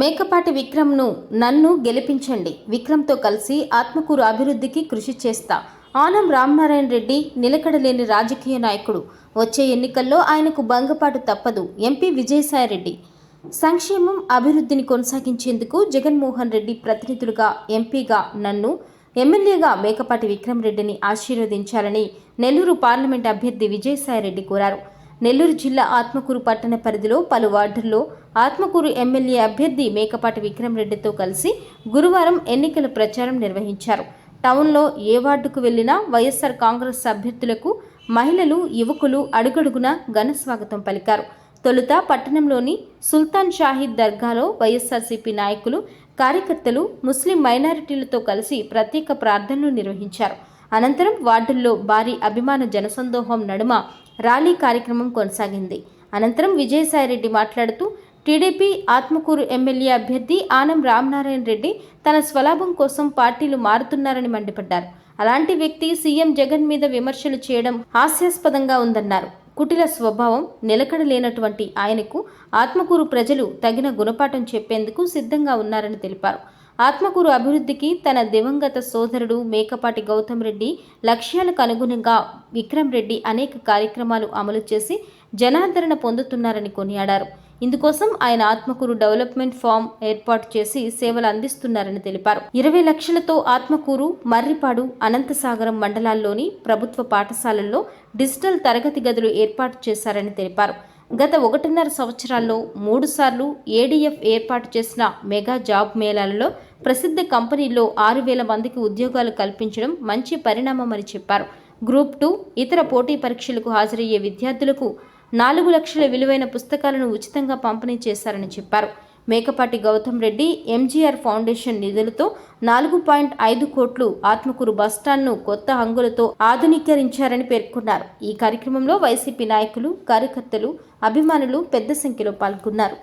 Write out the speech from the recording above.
మేకపాటి విక్రమ్ను నన్ను గెలిపించండి. విక్రమ్తో కలిసి ఆత్మకూరు అభివృద్ధికి కృషి చేస్తా. ఆనం రామనారాయణ రెడ్డి నిలకడలేని రాజకీయ నాయకుడు. వచ్చే ఎన్నికల్లో ఆయనకు భంగపాటు తప్పదు. ఎంపీ విజయసాయిరెడ్డి సంక్షేమం అభివృద్ధిని కొనసాగించేందుకు జగన్మోహన్ రెడ్డి ప్రతినిధులుగా ఎంపీగా నన్ను ఎమ్మెల్యేగా మేకపాటి విక్రమ్ రెడ్డిని ఆశీర్వదించాలని నెల్లూరు పార్లమెంట్ అభ్యర్థి విజయసాయిరెడ్డి కోరారు. నెల్లూరు జిల్లా ఆత్మకూరు పట్టణ పరిధిలో పలు వార్డుల్లో ఆత్మకూరు ఎమ్మెల్యే అభ్యర్థి మేకపాటి విక్రమ్ రెడ్డితో కలిసి గురువారం ఎన్నికల ప్రచారం నిర్వహించారు. టౌన్లో ఏ వార్డుకు వెళ్ళినా వైఎస్ఆర్ కాంగ్రెస్ అభ్యర్థులకు మహిళలు యువకులు అడుగడుగునా ఘన స్వాగతం పలికారు. తొలుత పట్టణంలోని సుల్తాన్ షాహీద్ దర్గాలో వైఎస్ఆర్సీపీ నాయకులు కార్యకర్తలు ముస్లిం మైనారిటీలతో కలిసి ప్రత్యేక ప్రార్థనలు నిర్వహించారు. అనంతరం వార్డుల్లో భారీ అభిమాన జనసందోహం నడుమ ర్యాలీ కార్యక్రమం కొనసాగింది. అనంతరం విజయసాయిరెడ్డి మాట్లాడుతూ టీడీపీ ఆత్మకూరు ఎమ్మెల్యే అభ్యర్థి ఆనం రామనారాయణ రెడ్డి తన స్వలాభం కోసం పార్టీలు మారుతున్నారని మండిపడ్డారు. అలాంటి వ్యక్తి సీఎం జగన్ మీద విమర్శలు చేయడం హాస్యాస్పదంగా ఉందన్నారు. కుటిల స్వభావం నిలకడ లేనటువంటి ఆయనకు ఆత్మకూరు ప్రజలు తగిన గుణపాఠం చెప్పేందుకు సిద్ధంగా ఉన్నారని తెలిపారు. ఆత్మకూరు అభివృద్ధికి తన దివంగత సోదరుడు మేకపాటి గౌతమ్ రెడ్డి లక్ష్యాలకు అనుగుణంగా విక్రమ్ రెడ్డి అనేక కార్యక్రమాలు అమలు చేసి జనాదరణ పొందుతున్నారని కొనియాడారు. ఇందుకోసం ఆయన ఆత్మకూరు డెవలప్మెంట్ ఫామ్ ఏర్పాటు చేసి సేవలు అందిస్తున్నారని తెలిపారు. ఇరవై లక్షలతో ఆత్మకూరు మర్రిపాడు అనంతసాగరం మండలాల్లోని ప్రభుత్వ పాఠశాలల్లో డిజిటల్ తరగతి గదులు ఏర్పాటు చేశారని తెలిపారు. గత ఒకటిన్నర సంవత్సరాల్లో మూడుసార్లు ఏడీఎఫ్ ఏర్పాటు చేసిన మెగా జాబ్ మేళాలలో ప్రసిద్ధ కంపెనీల్లో ఆరు వేల మందికి ఉద్యోగాలు కల్పించడం మంచి పరిణామమని చెప్పారు. గ్రూప్ టూ ఇతర పోటీ పరీక్షలకు హాజరయ్యే విద్యార్థులకు నాలుగు లక్షల విలువైన పుస్తకాలను ఉచితంగా పంపిణీ చేశారని చెప్పారు. మేకపాటి గౌతమ్ రెడ్డి ఎంజీఆర్ ఫౌండేషన్ నిధులతో నాలుగు పాయింట్ ఐదు కోట్లు ఆత్మకూరు బస్టాండ్ను కొత్త హంగులతో ఆధునీకరించారని పేర్కొన్నారు. ఈ కార్యక్రమంలో వైసీపీ నాయకులు కార్యకర్తలు అభిమానులు పెద్ద సంఖ్యలో పాల్గొన్నారు.